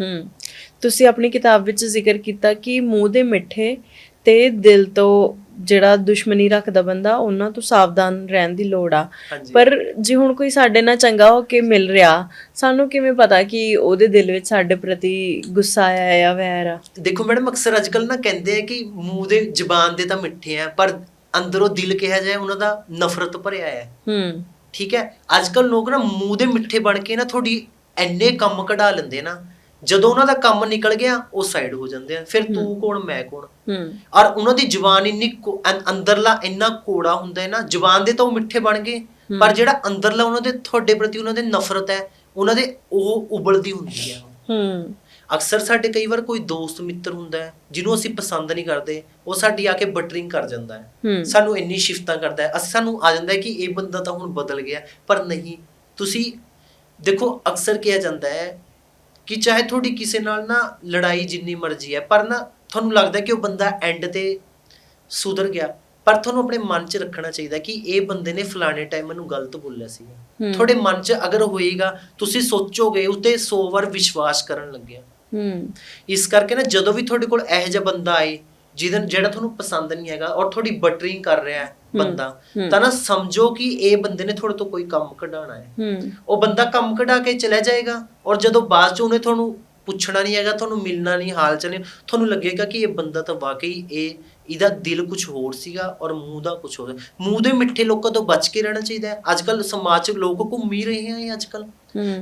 ਹੂੰ। ਤੁਸੀਂ ਆਪਣੀ ਕਿਤਾਬ ਵਿੱਚ ਜ਼ਿਕਰ ਕੀਤਾ ਕਿ ਮੂੰਹ ਦੇ ਮਿੱਠੇ ਤੇ ਦਿਲ ਤੋਂ ਜਿਹੜਾ ਦੁਸ਼ਮਣੀ ਰੱਖਦਾ ਬੰਦਾ ਉਹਨਾਂ ਤੋਂ ਸਾਵਧਾਨ ਰਹਿਣ ਦੀ ਲੋੜ ਆ। ਪਰ ਜੇ ਹੁਣ ਕੋਈ ਸਾਡੇ ਨਾਲ ਚੰਗਾ ਹੋ ਕੇ ਮਿਲ ਰਿਹਾ ਸਾਨੂੰ ਕਿਵੇਂ ਪਤਾ ਕਿ ਉਹਦੇ ਦਿਲ ਵਿੱਚ ਸਾਡੇ ਪ੍ਰਤੀ ਗੁੱਸਾ ਆਇਆ ਹੈ ਜਾਂ ਵੈਰ ਆ? ਦੇਖੋ ਮੈਡਮ ਅਕਸਰ ਅੱਜਕੱਲ ਨਾ ਕਹਿੰਦੇ ਆ ਕਿ ਮੂੰਹ ਦੇ ਜ਼ਬਾਨ ਦੇ ਤਾਂ ਮਿੱਠੇ ਆ ਪਰ ਅੰਦਰੋਂ ਦਿਲ ਕਿਹਾ ਜਾਏ ਉਹਨਾਂ ਦਾ ਨਫ਼ਰਤ ਭਰਿਆ ਹੈ। ਹੂੰ। ਠੀਕ ਹੈ? ਅੱਜਕੱਲ ਲੋਕ ਨਾ ਮੂੰਹ ਦੇ ਮਿੱਠੇ ਬਣ ਕੇ ਨਾ ਤੁਹਾਡੀ ਐਨੇ ਕੰਮ ਕਢਾ ਲੈਂਦੇ ਨਾ ਜਦੋਂ ਉਹਨਾਂ ਦਾ ਕੰਮ ਨਿਕਲ ਗਿਆ ਉਹ ਸਾਈਡ ਹੋ ਜਾਂਦੇ ਆ। ਫਿਰ ਤੂੰ ਕੌਣ ਮੈਂ ਕੌਣ? ਹੂੰ। ਔਰ ਉਹਨਾਂ ਦੀ ਜ਼ੁਬਾਨ ਇੰਨੀ ਕੋ- ਅੰ- ਅੰਦਰਲਾ ਇੰਨਾ ਕੋੜਾ ਹੁੰਦਾ ਹੈ ਨਾ ਜ਼ੁਬਾਨ ਦੇ ਤਾਂ ਉਹ ਮਿੱਠੇ ਬਣ ਗਏ ਪਰ ਜਿਹੜਾ ਅੰਦਰਲਾ ਉਹਨਾਂ ਦੇ ਤੁਹਾਡੇ ਪ੍ਰਤੀ ਉਹਨਾਂ ਦੇ ਨਫ਼ਰਤ ਹੈ ਉਹਨਾਂ ਦੇ ਉਹ ਉਬਲਦੀ ਹੁੰਦੀ ਹੈ। ਹੂੰ। ਅਕਸਰ ਸਾਡੇ ਕਈ ਵਾਰ ਕੋਈ ਦੋਸਤ ਮਿੱਤਰ ਹੁੰਦਾ ਹੈ ਜਿਹਨੂੰ ਅਸੀਂ ਪਸੰਦ ਨਹੀਂ ਕਰਦੇ ਉਹ ਸਾਡੀ ਆ ਕੇ ਬਟਰਿੰਗ ਕਰ ਜਾਂਦਾ ਹੈ। ਹੂੰ। ਸਾਨੂੰ ਇੰਨੀ ਸ਼ਿਫਤਾਂ ਕਰਦਾ ਹੈ ਅਸੀਂ ਸਾਨੂੰ ਆ ਜਾਂਦਾ ਹੈ ਕਿ ਇਹ ਬੰਦਾ ਤਾਂ ਹੁਣ ਬਦਲ ਗਿਆ ਪਰ ਨਹੀਂ ਤੁਸੀਂ ਦੇਖੋ ਅਕਸਰ ਕਿਹਾ ਜਾਂਦਾ ਹੈ ਕਿ ਚਾਹੇ ਤੁਹਾਡੀ ਕਿਸੇ ਨਾਲ ਨਾ ਲੜਾਈ ਜਿੰਨੀ ਮਰਜ਼ੀ ਹੈ ਪਰ ਨਾ ਤੁਹਾਨੂੰ ਲੱਗਦਾ ਕਿ ਉਹ ਬੰਦਾ ਐਂਡ ਤੇ ਸੁਧਰ ਗਿਆ। ਪਰ ਤੁਹਾਨੂੰ ਆਪਣੇ ਮਨ 'ਚ ਰੱਖਣਾ ਚਾਹੀਦਾ ਕਿ ਇਹ ਬੰਦੇ ਨੇ ਫਲਾਣੇ ਟਾਈਮ ਮੈਨੂੰ ਗਲਤ ਬੋਲਿਆ ਸੀਗਾ। ਹੂੰ। ਤੁਹਾਡੇ ਮਨ 'ਚ ਅਗਰ ਹੋਏਗਾ ਤੁਸੀਂ ਸੋਚੋਗੇ ਉਤੇ 100 ਵਾਰ ਵਿਸ਼ਵਾਸ ਕਰਨ ਲੱਗਿਆ। ਹੂੰ। ਇਸ ਕਰਕੇ ਨਾ ਜਦੋਂ ਵੀ ਤੁਹਾਡੇ ਕੋਲ ਇਹੋ ਜਿਹਾ ਬੰਦਾ ਆਏ ਜਿਹਦਾ ਜਿਹੜਾ ਤੁਹਾਨੂੰ ਪਸੰਦ ਨਹੀਂ ਹੈਗਾ ਔਰ ਤੁਹਾਡੀ ਬਟਰਿੰਗ ਕਰ ਰਿਹਾ ਹੈ ਬੰਦਾ। ਤਾਂ ਨਾ ਸਮਝੋ ਕਿ ਇਹ ਬੰਦੇ ਨੇ ਤੁਹਾਡੇ ਤੋਂ ਕੋਈ ਕੰਮ ਕਢਾਉਣਾ ਹੈ। ਉਹ ਬੰਦਾ ਕੰਮ ਕਢਾ ਕੇ ਚਲਾ ਜਾਏਗਾ ਔਰ ਜਦੋਂ ਬਾਅਦ ਚ ਉਹਨੇ ਤੁਹਾਨੂੰ ਪੁੱਛਣਾ ਨਹੀਂ ਹੈਗਾ ਤੁਹਾਨੂੰ ਮਿਲਣਾ ਨਹੀਂ ਹਾਲ ਚਾਲ ਨਹੀਂ ਤੁਹਾਨੂੰ ਲੱਗੇਗਾ ਕਿ ਇਹ ਬੰਦਾ ਤਾਂ ਵਾਕਈ ਇਹ ਇਹਦਾ ਦਿਲ ਕੁਝ ਹੋਰ ਸੀਗਾ ਔਰ ਮੂੰਹ ਦਾ ਕੁਝ ਹੋਰ। ਮੂੰਹ ਦੇ ਮਿੱਠੇ ਲੋਕਾਂ ਤੋਂ ਬਚ ਕੇ ਰਹਿਣਾ ਚਾਹੀਦਾ ਹੈ। ਅੱਜ ਕੱਲ ਸਮਾਜ 'ਚ ਲੋਕ ਘੁੰਮ ਰਹੇ ਆ ਅੱਜ ਕੱਲ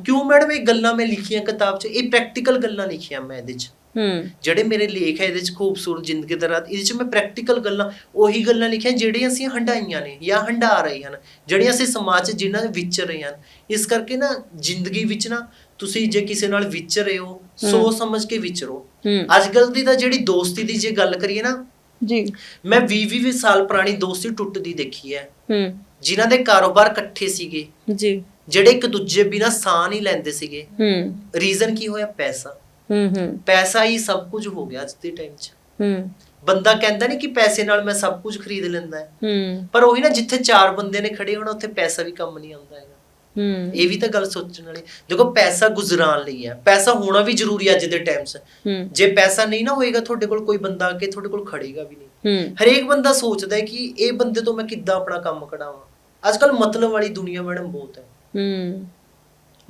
ਕਿਉਂ ਮੈਡਮ ਇਹ ਗੱਲਾਂ ਮੈਂ ਲਿਖੀਆਂ ਕਿਤਾਬ 'ਚ? ਇਹ ਪ੍ਰੈਕਟੀਕਲ ਗੱਲਾਂ ਲਿਖੀਆਂ ਮੈਂ ਇਹਦੇ 'ਚ। ਜਿਹੜੇ ਮੇਰੇ ਲੇਖ ਹੈ ਇਹਦੇ 'ਚ ਖੂਬਸੂਰਤ ਜ਼ਿੰਦਗੀ ਦਾ ਰਾਤ ਇਹਦੇ 'ਚ ਮੈਂ ਪ੍ਰੈਕਟੀਕਲ ਗੱਲਾਂ ਉਹੀ ਗੱਲਾਂ ਲਿਖੀਆਂ ਜਿਹੜੀਆਂ ਅਸੀਂ ਹੰਡਾਈਆਂ ਨੇ ਜਾਂ ਹੰਡਾ ਰਹੇ ਹਨ ਜਿਹੜੀਆਂ ਅਸੀਂ ਸਮਾਜ 'ਚ ਜਿਨ੍ਹਾਂ ਦੇ ਵਿਚਰ ਰਹੇ ਹਨ। ਇਸ ਕਰਕੇ ਨਾ ਜ਼ਿੰਦਗੀ ਵਿੱਚ ਨਾ ਤੁਸੀਂ ਜੇ ਕਿਸੇ ਨਾਲ ਵਿਚਰ ਰਹੇ ਹੋ ਸੋਚ ਸਮਝ ਕੇ ਵਿਚਰੋ ਅੱਜ ਕੱਲ ਦੀ ਤਾਂ ਜਿਹੜੀ ਦੋਸਤੀ ਦੀ ਜੇ ਗੱਲ ਕਰੀਏ ਨਾ ਜੀ। ਮੈਂ 20 20 ਸਾਲ ਪੁਰਾਣੀ ਦੋਸਤੀ ਟੁੱਟਦੀ ਦੇਖੀ ਹੈ। ਹੂੰ। ਜਿਨ੍ਹਾਂ ਦੇ ਕਾਰੋਬਾਰ ਇਕੱਠੇ ਸੀਗੇ। ਜੀ। ਜਿਹੜੇ ਇੱਕ ਦੂਜੇ ਬਿਨਾ ਸਾਹ ਨਹੀਂ ਲੈਂਦੇ ਸੀਗੇ। ਹੂੰ। ਰੀਜ਼ਨ ਕੀ ਹੋਇਆ? ਪੈਸਾ। ਹੂੰ ਹੂੰ। ਪੈਸਾ ਹੀ ਸਭ ਕੁਝ ਹੋ ਗਿਆ ਅੱਜ ਦੇ ਟਾਈਮ 'ਚ। ਹੂੰ। ਬੰਦਾ ਕਹਿੰਦਾ ਨਹੀਂ ਕਿ ਪੈਸੇ ਨਾਲ ਮੈਂ ਸਭ ਕੁਝ ਖਰੀਦ ਲੈਂਦਾ। ਹੈ। ਹੂੰ ਪਰ ਉਹੀ ਨਾ ਜਿੱਥੇ ਚਾਰ ਬੰਦੇ ਨੇ ਖੜੇ ਹੋਣਾ ਉੱਥੇ ਪੈਸਾ ਵੀ ਕੰਮ ਨਹੀਂ ਆਉਂਦਾ ਹੈਗਾ। ਹੂੰ। ਇਹ ਵੀ ਤਾਂ ਗੱਲ ਸੋਚਣ ਵਾਲੀ। ਦੇਖੋ ਪੈਸਾ ਗੁਜ਼ਰਾਨ ਲਈ ਹੈ। ਪੈਸਾ ਹੋਣਾ ਵੀ ਜ਼ਰੂਰੀ ਹੈ ਅੱਜ ਦੇ ਟਾਈਮ 'ਚ। ਹੂੰ। ਜੇ ਪੈਸਾ ਨਹੀਂ ਨਾ ਹੋਏਗਾ ਤੁਹਾਡੇ ਕੋਲ ਕੋਈ ਬੰਦਾ ਆ ਕੇ ਤੁਹਾਡੇ ਕੋਲ ਖੜੇਗਾ ਵੀ ਨਹੀਂ। ਹੂੰ। ਹਰੇਕ ਬੰਦਾ ਸੋਚਦਾ ਹੈ ਕਿ ਇਹ ਬੰਦੇ ਤੋਂ ਮੈਂ ਕਿੱਦਾਂ ਆਪਣਾ ਕੰਮ ਕਢਾਵਾਂ। ਅੱਜ ਕੱਲ ਮਤਲਬ ਵਾਲੀ ਦੁਨੀਆ ਮੈਡਮ ਬਹੁਤ ਹੈ। ਹੂੰ।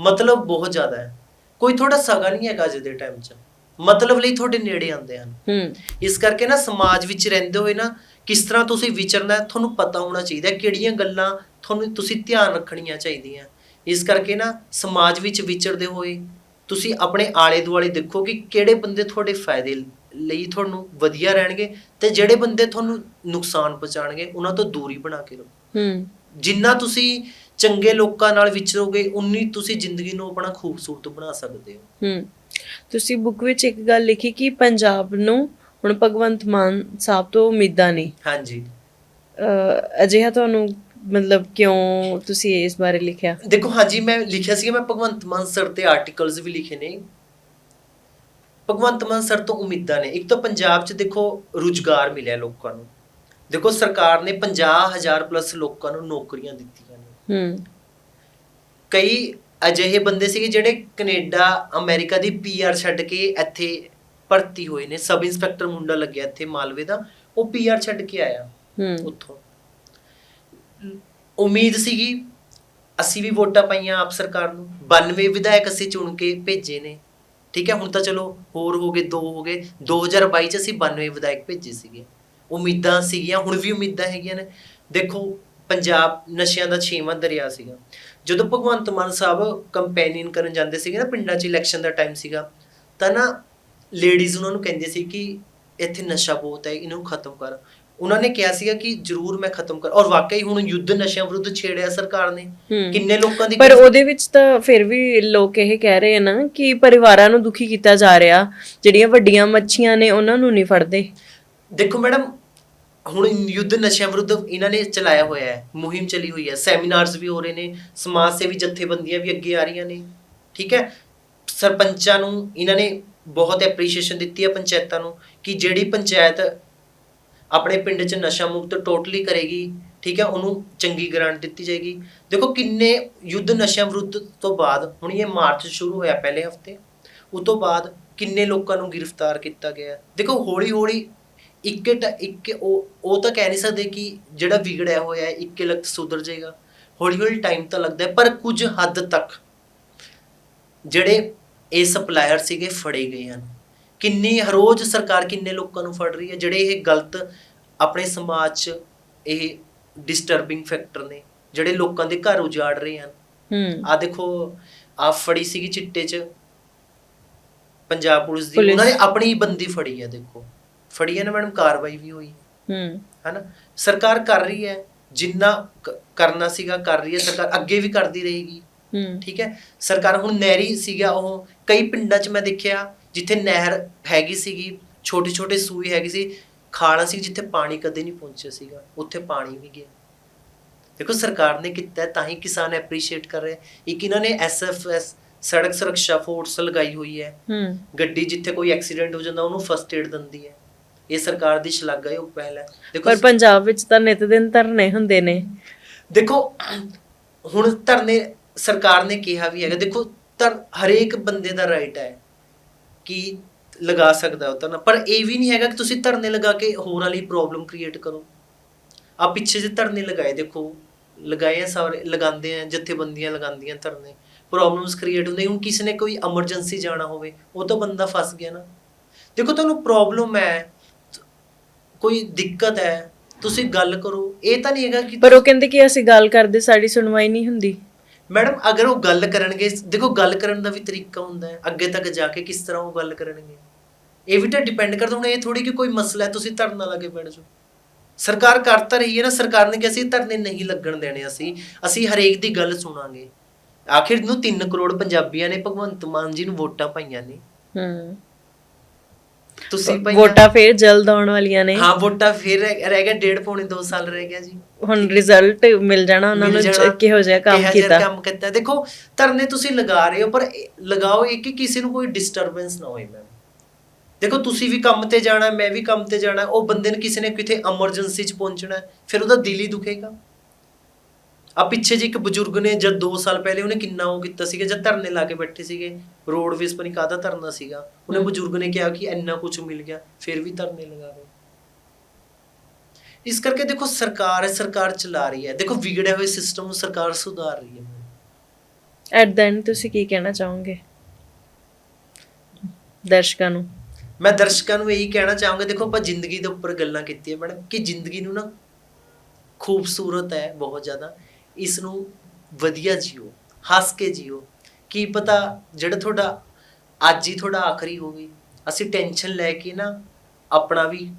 ਮਤਲਬ ਬਹੁਤ ਜ਼ਿਆਦਾ ਹੈ। ਕੋਈ ਤੁਹਾਡਾ ਸਗਾ ਨਹੀਂ ਹੈਗਾ ਅੱਜ ਦੇ ਟਾਈਮ 'ਚ। ਮਤਲਬ ਲਈ ਤੁਹਾਡੇ ਨੇੜੇ ਆਉਂਦੇ ਹਨ। ਹੂੰ। ਇਸ ਕਰਕੇ ਨਾ ਸਮਾਜ ਵਿੱਚ ਰਹਿੰਦੇ ਹੋਏ ਨਾ ਕਿਸ ਤਰ੍ਹਾਂ ਤੁਸੀਂ ਵਿਚਰਨਾ ਹੈ, ਤੁਹਾਨੂੰ ਪਤਾ ਹੋਣਾ ਚਾਹੀਦਾ ਹੈ, ਕਿਹੜੀਆਂ ਗੱਲਾਂ ਤੁਹਾਨੂੰ ਤੁਸੀਂ ਧਿਆਨ ਰੱਖਣੀਆਂ ਚਾਹੀਦੀਆਂ ਇਸ ਕਰਕੇ ਨਾ ਸਮਾਜ ਵਿੱਚ ਵਿਚਰਦੇ ਹੋਏ ਤੁਸੀਂ ਆਪਣੇ ਆਲੇ ਦੁਆਲੇ ਦੇਖੋ ਕਿ ਕਿਹੜੇ ਬੰਦੇ ਤੁਹਾਡੇ ਫਾਇਦੇ ਲਈ ਤੁਹਾਨੂੰ ਵਧੀਆ ਰਹਿਣਗੇ ਤੇ ਜਿਹੜੇ ਬੰਦੇ ਤੁਹਾਨੂੰ ਨੁਕਸਾਨ ਪਹੁੰਚਾਣਗੇ ਉਹਨਾਂ ਤੋਂ ਦੂਰੀ ਬਣਾ ਕੇ ਰੱਖੋ ਹੂੰ। ਜਿੰਨਾ ਤੁਸੀਂ ਚੰਗੇ ਲੋਕਾਂ ਨਾਲ ਵਿਚਰੋਗੇ ਉਨੀ ਤੁਸੀਂ ਜ਼ਿੰਦਗੀ ਨੂੰ ਆਪਣਾ ਖੂਬਸੂਰਤ ਬਣਾ ਸਕਦੇ ਹੋ। ਹੂੰ। ਤੁਸੀਂ ਬੁੱਕ ਵਿੱਚ ਇੱਕ ਗੱਲ ਲਿਖੀ ਕਿ ਪੰਜਾਬ ਨੂੰ ਹੁਣ ਭਗਵੰਤ ਮਾਨ ਸਾਹਿਬ ਤੋਂ ਉਮੀਦਾਂ ਨਹੀਂ ਹਾਂਜੀ। ਅਜਿਹਾ ਤੁਹਾਨੂੰ ਮਤਲਬ ਕਿਉਂ ਤੁਸੀਂ ਇਸ ਬਾਰੇ ਲਿਖਿਆ? ਦੇਖੋ ਹਾਂਜੀ ਮੈਂ ਲਿਖਿਆ ਸੀ ਮੈਂ ਭਗਵੰਤ ਮਾਨ ਸਰ ਤੇ ਆਰਟੀਕਲਸ ਵੀ ਲਿਖੇ ਨੇ। ਭਗਵੰਤ ਮਾਨ ਸਰ ਤੋਂ ਉਮੀਦਾਂ ਨੇ। ਇੱਕ ਤਾਂ ਪੰਜਾਬ 'ਚ ਦੇਖੋ ਰੁਜ਼ਗਾਰ ਮਿਲਿਆ ਲੋਕਾਂ ਨੂੰ। ਦੇਖੋ ਸਰਕਾਰ ਨੇ 50000 ਪਲੱਸ ਲੋਕਾਂ ਨੂੰ ਨੌਕਰੀਆਂ ਦਿੱਤੀਆਂ ਨੇ। ਹੂੰ। ਕਈ ਅਜਿਹੇ ਬੰਦੇ ਸੀਗੇ ਜਿਹੜੇ ਕੈਨੇਡਾ ਅਮਰੀਕਾ ਦੀ ਪੀਆਰ ਛੱਡ ਕੇ ਇੱਥੇ ਭਰਤੀ ਹੋਏ ਨੇ। ਸਬ ਇੰਸਪੈਕਟਰ ਮੁੰਡਾ ਲੱਗਿਆ ਇੱਥੇ ਮਾਲਵੇ ਦਾ। ਉਹ ਪੀਆਰ ਛੱਡ ਕੇ ਆਇਆ ਹੂੰ। ਉੱਥੋਂ। ਉਮੀਦ ਸੀਗੀ ਅਸੀਂ ਵੀ ਵੋਟਾਂ ਪਾਈਆਂ ਆਪ ਸਰਕਾਰ ਨੂੰ। 92 ਵਿਧਾਇਕ ਅਸੀਂ ਚੁਣ ਕੇ ਭੇਜੇ ਨੇ। ਠੀਕ ਹੈ ਹੁਣ ਤਾਂ ਚਲੋ ਹੋਰ ਹੋ ਗਏ ਦੋ ਹੋ ਗਏ। 2022 ਚ ਅਸੀਂ 92 ਵਿਧਾਇਕ ਭੇਜੇ ਸੀਗੇ। ਉਮੀਦਾਂ ਸੀਗੀਆਂ ਹੁਣ ਵੀ ਉਮੀਦਾਂ ਹੈਗੀਆਂ ਨੇ। ਦੇਖੋ ਪੰਜਾਬ ਨਸ਼ਿਆਂ ਦਾ ਛੇਵਾਂ ਦਰਿਆ ਸੀਗਾ। ਜਦੋਂ ਭਗਵੰਤ ਮਾਨ ਸਾਹਿਬ ਕੰਪੇਨਿੰਗ ਕਰਨ ਜਾਂਦੇ ਸੀਗੇ ਨਾ ਪਿੰਡਾਂ 'ਚ ਇਲੈਕਸ਼ਨ ਦਾ ਟਾਈਮ ਸੀਗਾ ਤਾਂ ਨਾ ਲੇਡੀਜ਼ ਉਹਨਾਂ ਨੂੰ ਕਹਿੰਦੇ ਸੀ ਕਿ ਇੱਥੇ ਨਸ਼ਾ ਬਹੁਤ ਹੈ ਇਹਨੂੰ ਖਤਮ ਕਰ। ਉਹਨਾਂ ਨੇ ਕਿਹਾ ਸੀਗਾ ਕਿ ਜ਼ਰੂਰ ਮੈਂ ਖਤਮ ਕਰ ਔਰ ਵਾਕਈ ਹੁਣ ਯੁੱਧ ਨਸ਼ਿਆਂ ਵਿਰੁੱਧ ਛੇੜਿਆ ਸਰਕਾਰ ਨੇ। ਕਿੰਨੇ ਲੋਕਾਂ ਦੀ ਪਰ ਉਹਦੇ ਵਿੱਚ ਤਾਂ ਫਿਰ ਵੀ ਲੋਕ ਇਹ ਕਹਿ ਰਹੇ ਆ ਨਾ ਕਿ ਪਰਿਵਾਰਾਂ ਨੂੰ ਦੁਖੀ ਕੀਤਾ ਜਾ ਰਿਹਾ ਜਿਹੜੀਆਂ ਵੱਡੀਆਂ ਮੱਛੀਆਂ ਨੇ ਉਹਨਾਂ ਨੂੰ ਨਹੀਂ ਫੜਦੇ। ਦੇਖੋ ਮੈਡਮ ਹੁਣ ਯੁੱਧ ਨਸ਼ਿਆਂ ਵਿਰੁੱਧ ਇਹਨਾਂ ਨੇ ਚਲਾਇਆ ਹੋਇਆ ਹੈ, ਮੁਹਿੰਮ ਚਲੀ ਹੋਈ ਹੈ ਸੈਮੀਨਾਰਸ ਵੀ ਹੋ ਰਹੇ ਨੇ, ਸਮਾਜ ਸੇਵੀ ਜਥੇਬੰਦੀਆਂ ਵੀ ਅੱਗੇ ਆ ਰਹੀਆਂ ਨੇ, ਠੀਕ ਹੈ? ਸਰਪੰਚਾਂ ਨੂੰ ਇਹਨਾਂ ਨੇ ਬਹੁਤ ਐਪਰੀਸ਼ੀਏਸ਼ਨ ਦਿੱਤੀ ਹੈ ਪੰਚਾਇਤਾਂ ਨੂੰ ਕਿ ਜਿਹੜੀ ਪੰਚਾਇਤ ਆਪਣੇ ਪਿੰਡ 'ਚ ਨਸ਼ਾ ਮੁਕਤ ਟੋਟਲੀ ਕਰੇਗੀ, ਠੀਕ ਹੈ? ਉਹਨੂੰ ਚੰਗੀ ਗ੍ਰਾਂਟ ਦਿੱਤੀ ਜਾਏਗੀ। ਦੇਖੋ ਕਿੰਨੇ ਯੁੱਧ ਨਸ਼ਿਆਂ ਵਿਰੁੱਧ ਤੋਂ ਬਾਅਦ, ਹੁਣ ਇਹ ਮਾਰਚ ਸ਼ੁਰੂ ਹੋਇਆ ਪਹਿਲੇ ਹਫ਼ਤੇ, ਉਸ ਤੋਂ ਬਾਅਦ ਕਿੰਨੇ ਲੋਕਾਂ ਨੂੰ ਗ੍ਰਿਫਤਾਰ ਕੀਤਾ ਗਿਆ ਦੇਖੋ ਹੌਲੀ ਹੌਲੀ ਇੱਕ ਟ- ਇੱਕ ਉਹ ਉਹ ਤਾਂ ਕਹਿ ਨਹੀਂ ਸਕਦੇ ਕਿ ਜਿਹੜਾ ਵਿਗੜਿਆ ਹੋਇਆ ਹੈ ਇੱਕੇ ਲਗਤ ਸੁਧਰ ਜਾਏਗਾ। ਹੌਲੀ ਹੌਲੀ ਟਾਈਮ ਤਾਂ ਲੱਗਦਾ ਹੈ ਪਰ ਕੁਝ ਹੱਦ ਤੱਕ ਜਿਹੜੇ ਇਹ ਸਪਲਾਇਰ ਸੀਗੇ ਫੜੇ ਗਏ ਹਨ। ਕਿੰਨੀ ਹਰ ਰੋਜ਼ ਸਰਕਾਰ ਕਿੰਨੇ ਲੋਕਾਂ ਨੂੰ ਫੜ ਰਹੀ ਹੈ ਜਿਹੜੇ ਇਹ ਗਲਤ ਆਪਣੇ ਸਮਾਜ 'ਚ ਇਹ ਡਿਸਟਰਬਿੰਗ ਫੈਕਟਰ ਨੇ ਜਿਹੜੇ ਲੋਕਾਂ ਦੇ ਘਰ ਉਜਾੜ ਰਹੇ ਹਨ। ਹੂੰ। ਆ ਦੇਖੋ ਆ ਫੜੀ ਸੀਗੀ ਚਿੱਟੇ 'ਚ। ਪੰਜਾਬ ਪੁਲਿਸ ਦੀ ਪੁਲਿਸ। ਉਹਨਾਂ ਨੇ ਆਪਣੀ ਬੰਦੀ ਫੜੀ ਹੈ ਦੇਖੋ। ਫੜੀ ਹੈ ਨਾ ਮੈਡਮ ਕਾਰਵਾਈ ਵੀ ਹੋਈ। ਹੂੰ। ਹੈਨਾ? ਸਰਕਾਰ ਕਰ ਰਹੀ ਹੈ ਜਿੰਨਾ ਕਰਨਾ ਸੀਗਾ ਕਰ ਰਹੀ ਹੈ ਸਰਕਾਰ ਅੱਗੇ ਵੀ ਕਰਦੀ ਰਹੇਗੀ। ਹੂੰ। ਠੀਕ ਹੈ? ਸਰਕਾਰ ਹੁਣ ਨਹਿਰੀ ਸੀਗਾ ਉਹ ਕਈ ਪਿੰਡਾਂ 'ਚ ਮੈਂ ਦੇਖਿਆ ਜਿੱਥੇ ਨਹਿਰ ਹੈਗੀ ਸੀਗੀ ਛੋਟੇ ਛੋਟੇ ਸੂਏ ਹੈਗੀ ਸੀ ਖਾਲਾ ਸੀ ਜਿੱਥੇ ਪਾਣੀ ਕਦੇ ਨਹੀਂ ਪਹੁੰਚਿਆ ਸੀਗਾ ਉੱਥੇ ਪਾਣੀ ਵੀ ਗਿਆ। ਦੇਖੋ ਸਰਕਾਰ ਨੇ ਕੀਤਾ ਤਾਂ ਹੀ ਕਿਸਾਨ ਐਪਰੀਸ਼ੀਏਟ ਕਰ ਰਹੇ। ਇੱਕ ਇਹਨਾਂ ਨੇ ਐਸਐਫਐਸ ਸੜਕ ਸੁਰੱਖਿਆ ਫੋਰਸ ਲਗਾਈ ਹੋਈ ਹੈ। ਹੂੰ। ਗੱਡੀ ਜਿੱਥੇ ਕੋਈ ਐਕਸੀਡੈਂਟ ਹੋ ਜਾਂਦਾ ਉਹਨੂੰ ਫਸਟ ਏਡ ਦਿੰਦੀ ਹੈ। ਇਹ ਸਰਕਾਰ ਦੀ ਸ਼ਲਾਘਾਯੋਗ ਪਹਿਲ ਹੈ। ਦੇਖੋ ਪਰ ਪੰਜਾਬ ਵਿੱਚ ਤਾਂ ਨਿਤ ਦਿਨ ਧਰਨੇ ਹੁੰਦੇ ਨੇ। ਦੇਖੋ ਹੁਣ ਧਰਨੇ ਸਰਕਾਰ ਨੇ ਕਿਹਾ ਵੀ ਹੈਗਾ। ਦੇਖੋ ਧਰ ਹਰੇਕ ਬੰਦੇ ਦਾ ਰਾਈਟ ਹੈ ਕਿ ਲਗਾ ਸਕਦਾ ਉਹ ਧਰਨਾ। ਪਰ ਇਹ ਵੀ ਨਹੀਂ ਹੈਗਾ ਕਿ ਤੁਸੀਂ ਧਰਨੇ ਲਗਾ ਕੇ ਹੋਰ ਵਾਲੀ ਪ੍ਰੋਬਲਮ ਕ੍ਰੀਏਟ ਕਰੋ। ਆ ਪਿੱਛੇ ਜੇ ਧਰਨੇ ਲਗਾਏ ਦੇਖੋ ਲਗਾਏ ਆ ਸਾਰੇ ਲਗਾਉਂਦੇ ਆ ਜਥੇਬੰਦੀਆਂ ਲਗਾਉਂਦੀਆਂ ਧਰਨੇ। ਪ੍ਰੋਬਲਮਸ ਕ੍ਰੀਏਟ ਹੁੰਦੇ। ਹੁਣ ਕਿਸੇ ਨੇ ਕੋਈ ਐਮਰਜੈਂਸੀ ਜਾਣਾ ਹੋਵੇ ਉਹ ਤਾਂ ਬੰਦਾ ਫਸ ਗਿਆ ਨਾ। ਦੇਖੋ ਤੁਹਾਨੂੰ ਪ੍ਰੋਬਲਮ ਹੈ ਕੋਈ ਦਿੱਕਤ ਹੈ? ਤੁਸੀਂ ਗੱਲ ਕਰੋ। ਇਹ ਤਾਂ ਨਹੀਂ ਹੈਗਾ ਕਿ ਪਰ ਉਹ ਕਹਿੰਦੇ ਕਿ ਅਸੀਂ ਗੱਲ ਕਰਦੇ ਸਾਡੀ ਸੁਣਵਾਈ ਨਹੀਂ ਹੁੰਦੀ। ਮੈਡਮ ਅਗਰ ਉਹ ਗੱਲ ਕਰਨਗੇ ਦੇਖੋ ਗੱਲ ਕਰਨ ਦਾ ਵੀ ਤਰੀਕਾ ਹੁੰਦਾ ਹੈ। ਅੱਗੇ ਤੱਕ ਜਾ ਕੇ ਕਿਸ ਤਰ੍ਹਾਂ ਉਹ ਗੱਲ ਕਰਨਗੇ। ਇਹ ਵੀ ਤਾਂ ਡਿਪੈਂਡ ਕਰਦਾ ਹੁਣ ਇਹ ਥੋੜੀ ਕਿ ਕੋਈ ਮਸਲਾ ਹੈ ਤੁਸੀਂ ਧਰਨਾ ਲਾ ਕੇ ਬੈਠ ਜਾਓ। ਸਰਕਾਰ ਕਰ ਤਾਂ ਰਹੀ ਹੈ ਨਾ ਸਰਕਾਰ ਨੇ ਕਿ ਅਸੀਂ ਧਰਨੇ ਨਹੀਂ ਲੱਗਣ ਦੇਣੇ ਅਸੀਂ। ਅਸੀਂ ਹਰੇਕ ਦੀ ਗੱਲ ਸੁਣਾਂਗੇ। ਆਖਿਰ ਨੂੰ 3 ਕਰੋੜ ਪੰਜਾਬੀਆਂ ਨੇ ਭਗਵੰਤ ਮਾਨ ਜੀ ਨੂੰ ਵੋਟਾਂ ਪਾਈਆਂ ਨੇ। ਹੂੰ। ਤੁਸੀਂ ਪਾਈਆਂ ਵੋਟਾਂ ਫੇਰ ਜਲਦ ਆਉਣ ਵਾਲੀਆਂ ਨੇ। ਹਾਂ ਵੋਟਾਂ ਫਿਰ ਰਹਿ ਗਿਆ ਡੇਢ ਪੌਣੇ 2 ਸਾਲ ਰਹਿ ਗਿਆ ਜੀ। ਹੁਣ ਰਿਜ਼ਲਟ ਮਿਲ ਜਾਣਾ ਉਹਨਾਂ ਨੂੰ ਕਿਹੋ ਜਿਹਾ ਕੰਮ ਕੀਤਾ। ਕੰਮ ਕੀਤਾ। ਦੇਖੋ ਧਰਨੇ ਤੁਸੀਂ ਲਗਾ ਰਹੇ ਹੋ ਪਰ ਲਗਾਓ ਇਹ ਕਿ ਕਿਸੇ ਨੂੰ ਕੋਈ ਡਿਸਟਰਬੈਂਸ ਨਾ ਹੋਏ ਮੈਮ ਦੇਖੋ ਤੁਸੀਂ ਵੀ ਕੰਮ ਤੇ ਜਾਣਾ ਮੈਂ ਵੀ ਕੰਮ ਤੇ ਜਾਣਾ ਉਹ ਬੰਦੇ ਨੇ ਕਿਸੇ ਨੇ ਕਿਤੇ ਐਮਰਜੈਂਸੀ 'ਚ ਪਹੁੰਚਣਾ ਫਿਰ ਉਹਦਾ ਦਿਲ ਹੀ ਦੁਖੇਗਾ। ਆ ਪਿੱਛੇ ਜੀ ਇੱਕ ਬਜ਼ੁਰਗ ਨੇ ਜਦ 2 ਸਾਲ ਪਹਿਲੇ ਉਹਨੇ ਕਿੰਨਾ ਉਹ ਕੀਤਾ ਸੀਗਾ ਜਦ ਧਰਨੇ ਲਾ ਕੇ ਬੈਠੇ ਸੀਗੇ ਰੋਡਵੇਜ਼ ਪਰ ਕਾਹਦਾ ਧਰਨਾ ਸੀਗਾ। ਉਹਨੇ। ਬਜ਼ੁਰਗ ਨੇ ਕਿਹਾ ਕਿ ਇੰਨਾ ਕੁਝ ਮਿਲ ਗਿਆ ਫਿਰ ਵੀ ਧਰਨੇ ਲਗਾ ਰਹੇ ਇਸ ਕਰਕੇ ਦੇਖੋ ਸਰਕਾਰ ਹੈ ਸਰਕਾਰ ਚਲਾ ਰਹੀ ਹੈ। ਦੇਖੋ ਵਿਗੜਿਆ ਹੋਏ ਸਿਸਟਮ ਨੂੰ ਸਰਕਾਰ ਸੁਧਾਰ ਰਹੀ ਹੈ। ਐਟ ਦਾ ਐਂਡ ਤੁਸੀਂ ਕੀ ਕਹਿਣਾ ਚਾਹੋਗੇ? ਦਰਸ਼ਕਾਂ ਨੂੰ। ਮੈਂ ਦਰਸ਼ਕਾਂ ਨੂੰ ਇਹੀ ਕਹਿਣਾ ਚਾਹਾਂਗਾ ਦੇਖੋ ਆਪਾਂ ਜ਼ਿੰਦਗੀ ਦੇ ਉੱਪਰ ਗੱਲਾਂ ਕੀਤੀਆਂ ਮੈਡਮ ਕਿ ਜ਼ਿੰਦਗੀ ਨੂੰ ਨਾ ਖੂਬਸੂਰਤ ਹੈ ਬਹੁਤ ਜ਼ਿਆਦਾ। ਇਸ ਨੂੰ ਵਧੀਆ ਜੀਓ ਹੱਸ ਕੇ ਜੀਓ। ਕੀ ਪਤਾ ਜਿਹੜਾ ਤੁਹਾਡਾ ਅੱਜ ਹੀ ਤੁਹਾਡਾ ਆਖਰੀ ਹੋਵੇ ਅਸੀਂ ਟੈਨਸ਼ਨ ਲੈ ਕੇ ਨਾ ਆਪਣਾ ਵੀ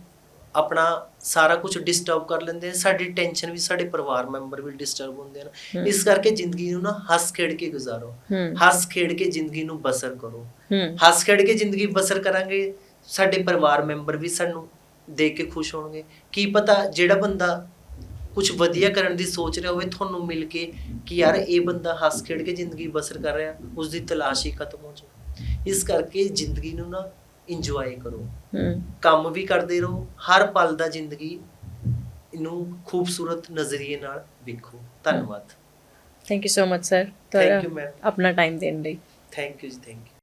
ਆਪਣਾ ਸਾਰਾ ਕੁਝ ਡਿਸਟਰਬ ਕਰ ਲੈਂਦੇ ਹਾਂ। ਸਾਡੀ ਟੈਨਸ਼ਨ ਵੀ ਸਾਡੇ ਪਰਿਵਾਰ ਮੈਂਬਰ ਵੀ ਡਿਸਟਰਬ ਹੁੰਦੇ ਹਨ। ਇਸ ਕਰਕੇ ਜ਼ਿੰਦਗੀ ਨੂੰ ਨਾ ਹੱਸ ਖੇਡ ਕੇ ਗੁਜ਼ਾਰੋ। ਹੱਸ ਖੇਡ ਕੇ ਜ਼ਿੰਦਗੀ ਨੂੰ ਬਸਰ ਕਰੋ। ਹੱਸ ਖੇਡ ਕੇ ਜ਼ਿੰਦਗੀ ਬਸਰ ਕਰਾਂਗੇ ਸਾਡੇ ਪਰਿਵਾਰ ਮੈਂਬਰ ਵੀ ਸਾਨੂੰ ਦੇਖ ਕੇ ਖੁਸ਼ ਹੋਣਗੇ। ਕੀ ਪਤਾ ਜਿਹੜਾ ਬੰਦਾ ਕੁਝ ਵਧੀਆ ਕਰਨ ਦੀ ਸੋਚ ਰਿਹਾ ਹੋਵੇ ਤੁਹਾਨੂੰ ਮਿਲ ਕੇ ਕਿ ਯਾਰ ਇਹ ਬੰਦਾ ਹੱਸ ਖੇਡ ਕੇ ਜ਼ਿੰਦਗੀ ਬਸਰ ਕਰ ਰਿਹਾ ਉਸ ਦੀ ਤਲਾਸ਼ ਹੀ ਖਤਮ ਹੋ ਜਾਏ ਇਸ ਕਰਕੇ ਜ਼ਿੰਦਗੀ ਨੂੰ ਨਾ ਇੰਜੋਏ ਕਰੋ। ਕੰਮ ਵੀ ਕਰਦੇ ਰਹੋ ਹਰ ਪਲ ਦਾ ਜ਼ਿੰਦਗੀ ਨੂੰ ਖੂਬਸੂਰਤ ਨਜ਼ਰੀਏ ਨਾਲ ਵੇਖੋ। ਧੰਨਵਾਦ। Thank you so much sir thank you ma'am ਆਪਣਾ ਟਾਈਮ ਦੇਣ ਲਈ। Thank you ji thank you